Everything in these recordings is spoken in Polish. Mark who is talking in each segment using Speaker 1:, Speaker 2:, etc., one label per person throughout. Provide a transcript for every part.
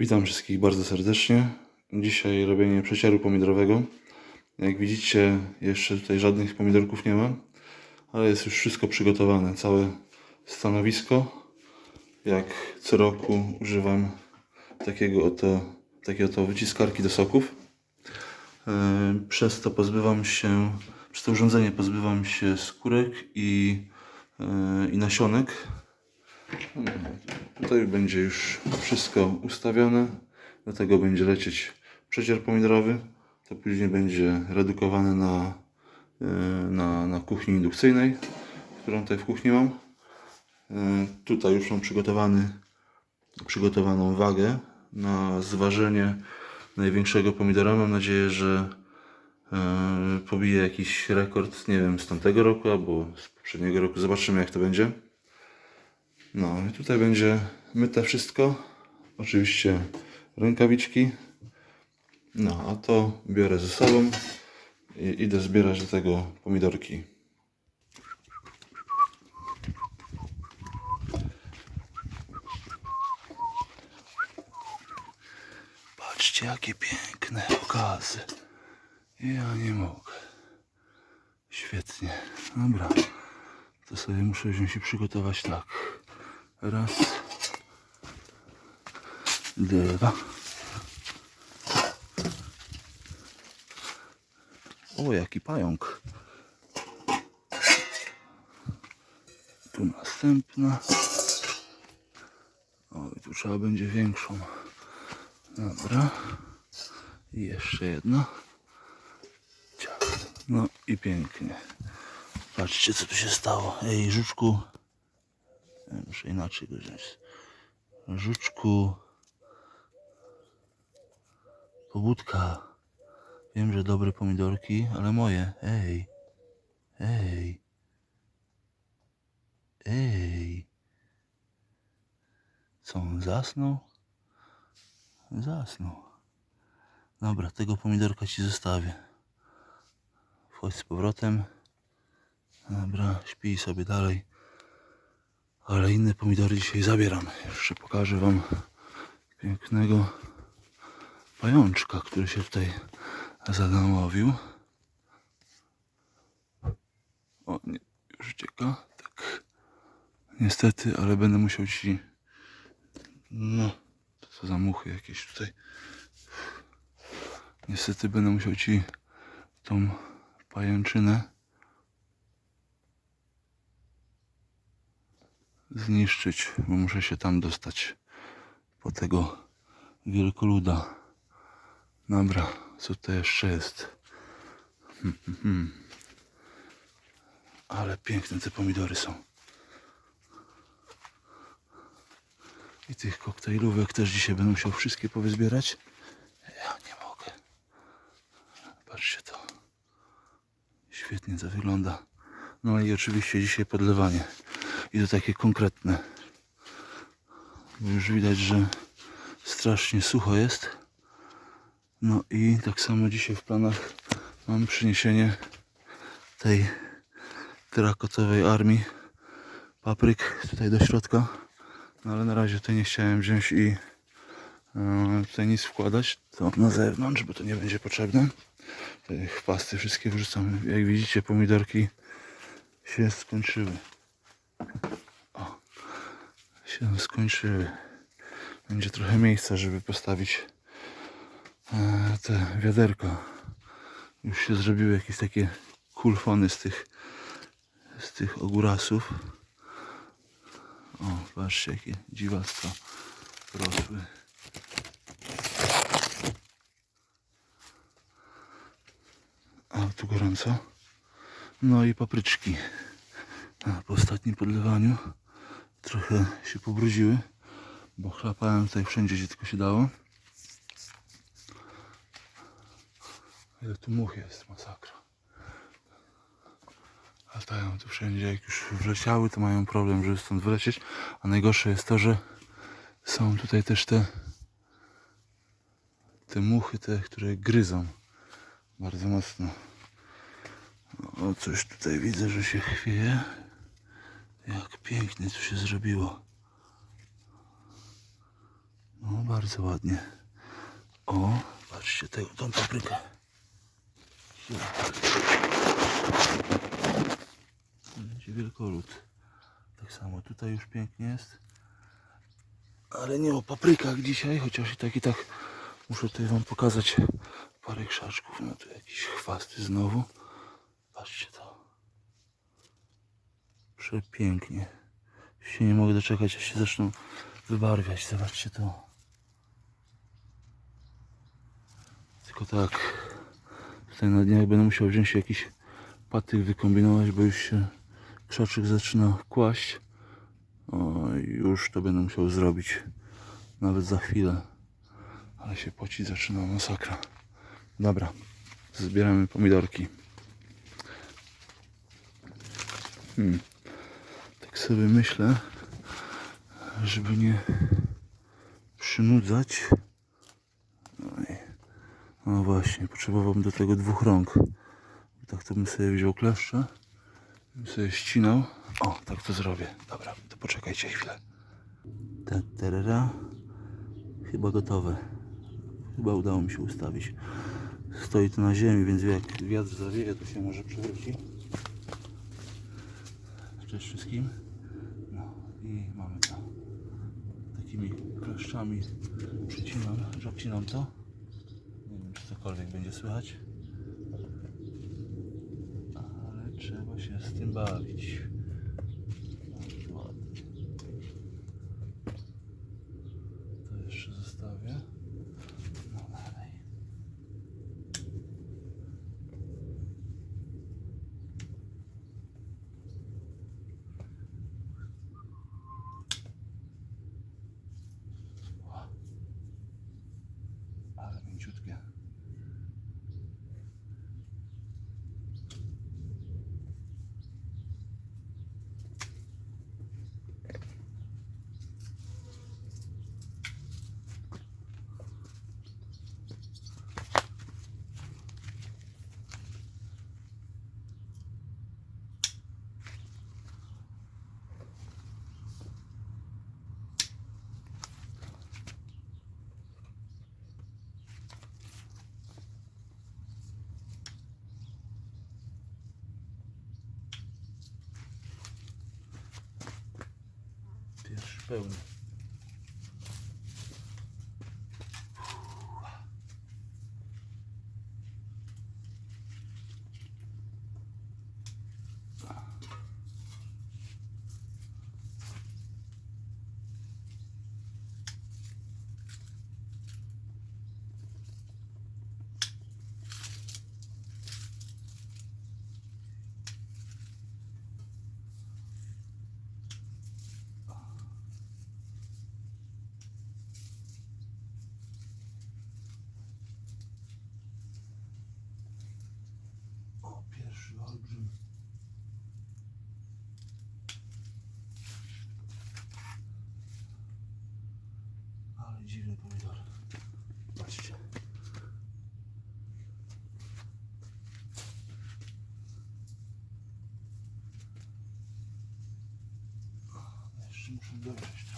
Speaker 1: Witam wszystkich bardzo serdecznie. Dzisiaj robienie przecieru pomidorowego. Jak widzicie, jeszcze tutaj żadnych pomidorków nie ma, ale jest już wszystko przygotowane. Całe stanowisko. Jak co roku używam takiego oto, takiej oto wyciskarki do soków. E, Przez to pozbywam się, przez to urządzenie pozbywam się skórek i, e, i nasionek. Tutaj będzie już wszystko ustawione. Do tego będzie lecieć przecier pomidorowy. To później będzie redukowane na, e, na, na kuchni indukcyjnej, którą tutaj w kuchni mam. E, Tutaj już mam przygotowany, przygotowaną wagę na zważenie największego pomidora. Mam nadzieję, że e, pobije jakiś rekord, nie wiem, z tamtego roku albo z poprzedniego roku. Zobaczymy jak to będzie. No i tutaj będzie myte wszystko. Oczywiście rękawiczki. No a to biorę ze sobą i idę zbierać do tego pomidorki. Patrzcie jakie piękne okazy. Ja nie mogę. Świetnie. Dobra. To sobie muszę wziąć i przygotować tak. Raz. Dwa. O, jaki pająk. Tu następna. O, i tu trzeba będzie większą. Dobra. I jeszcze jedna. No i pięknie. Patrzcie, co tu się stało. Ej, żuczku. Muszę inaczej go wziąć. Żuczku. Pobudka. Wiem, że dobre pomidorki, ale moje. Ej. Ej. Ej. Co, on zasnął? Zasnął. Dobra, tego pomidorka ci zostawię. Wchodź z powrotem. Dobra, śpi sobie dalej. Ale inne pomidory dzisiaj zabieram. Jeszcze pokażę wam pięknego pajączka, który się tutaj zadamowił. O, nie, już ucieka. Tak. Niestety, ale będę musiał ci... No, to co za muchy jakieś tutaj. Niestety będę musiał ci tą pajęczynę zniszczyć, bo muszę się tam dostać po tego wielkoluda. Dobra, co to jeszcze jest? Hmm, hmm, hmm. Ale piękne te pomidory są. I tych koktajlówek też dzisiaj będę musiał wszystkie powyzbierać. Ja nie mogę. Patrzcie to. Świetnie to wygląda. No i oczywiście dzisiaj podlewanie. I to takie konkretne. Już widać, że strasznie sucho jest. No i tak samo dzisiaj w planach mam przyniesienie tej terakotowej armii papryk tutaj do środka. No ale na razie tutaj nie chciałem wziąć i e, tutaj nic wkładać. To na zewnątrz, bo to nie będzie potrzebne. Chwasty wszystkie wrzucam. Jak widzicie pomidorki się skończyły. O, się skończyły. Będzie trochę miejsca, żeby postawić e, te wiaderko. Już się zrobiły jakieś takie kulfony z tych z tych ogórasów. O, patrzcie jakie dziwactwa rosły. A tu gorąco. No i papryczki. Po ostatnim podlewaniu trochę się pobrudziły, bo chlapałem tutaj wszędzie, gdzie tylko się dało. Ile tu much jest, masakra. Latają tu wszędzie, jak już wleciały, to mają problem, żeby stąd wylecieć. A najgorsze jest to, że są tutaj też te te muchy, te, które gryzą bardzo mocno. O, coś tutaj widzę, że się chwieje. Jak pięknie tu się zrobiło. O, bardzo ładnie. O, patrzcie tę, tą paprykę. Będzie wielkolud. Tak samo tutaj już pięknie jest. Ale nie o paprykach dzisiaj, chociaż i tak i tak muszę tutaj wam pokazać parę krzaczków. No tu jakieś chwasty znowu. Patrzcie to. Przepięknie. Już się nie mogę doczekać, aż się zaczną wybarwiać. Zobaczcie to. Tylko tak, tutaj na dniach będę musiał wziąć jakiś patyk wykombinować, bo już się krzaczek zaczyna kłaść. O, już to będę musiał zrobić. Nawet za chwilę. Ale się pocić zaczyna masakra. Dobra, zbieramy pomidorki. Hmm. Tak sobie myślę, żeby nie przynudzać. Oj. No właśnie, potrzebowałbym do tego dwóch rąk. Tak to bym sobie wziął kleszcze, bym sobie ścinał. O, tak to zrobię. Dobra, to poczekajcie chwilę. Ta, tarara. Chyba gotowe. Chyba udało mi się ustawić. Stoi to na ziemi, więc jak wiatr zawieje, to się może przewróci. Cześć wszystkim. No i mamy to. Takimi kleszczami przycinam, obcinam to. Nie wiem, czy cokolwiek będzie słychać. Ale trzeba się z tym bawić. spoon. Dziwny pomidor. Patrzcie. O, Jeszcze muszę dojrzeć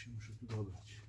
Speaker 1: się muszę tu dobrać.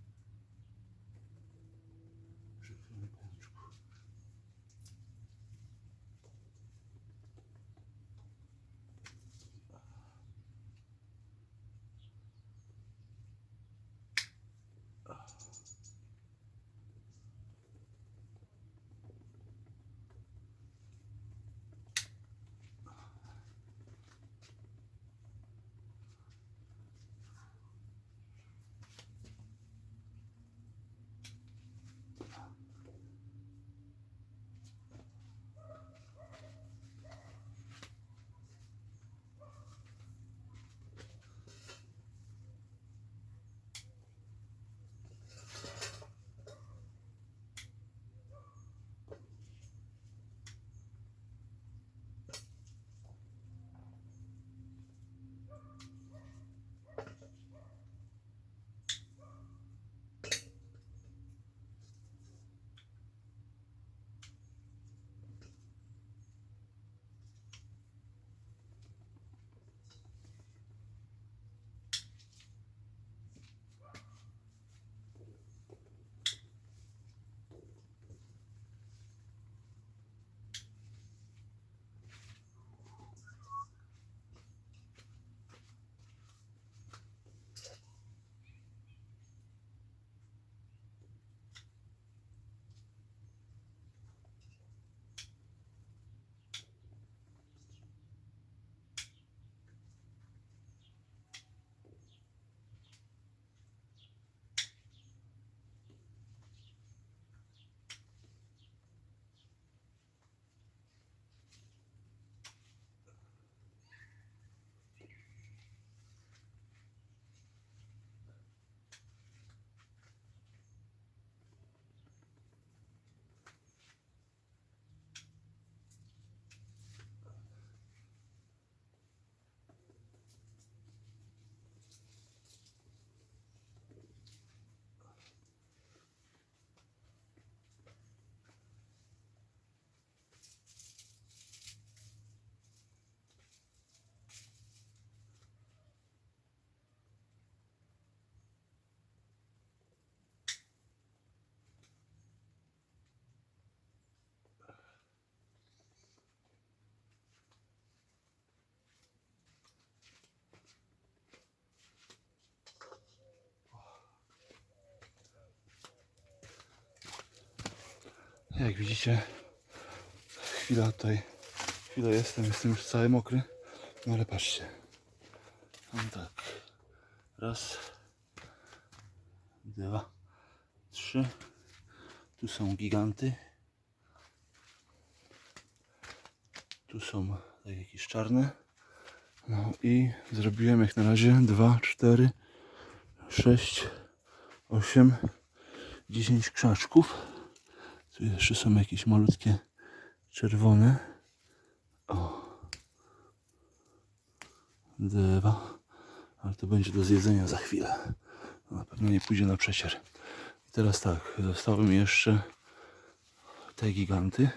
Speaker 1: Jak widzicie, chwila tutaj, chwilę jestem, jestem już cały mokry. No ale patrzcie. Tak. Raz, dwa, trzy. Tu są giganty. Tu są tak jakieś czarne. No i zrobiłem jak na razie 2, 4, 6, 8, 10 krzaczków. Tu jeszcze są jakieś malutkie czerwone. O. Dwa. Ale to będzie do zjedzenia za chwilę. Na pewno nie pójdzie na przecier. I teraz tak, zostały mi jeszcze te giganty.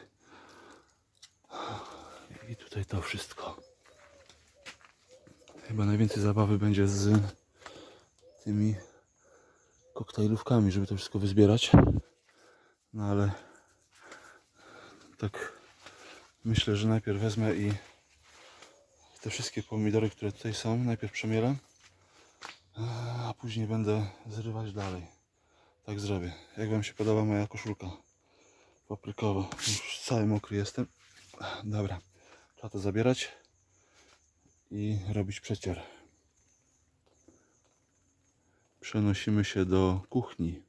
Speaker 1: I tutaj to wszystko. Chyba najwięcej zabawy będzie z tymi koktajlówkami, żeby to wszystko wyzbierać. No ale tak myślę, że najpierw wezmę i te wszystkie pomidory, które tutaj są, najpierw przemielę, a później będę zrywać dalej. Tak zrobię. Jak Wam się podoba moja koszulka paprykowa? Już cały mokry jestem. Dobra, trzeba to zabierać i robić przecier. Przenosimy się do kuchni.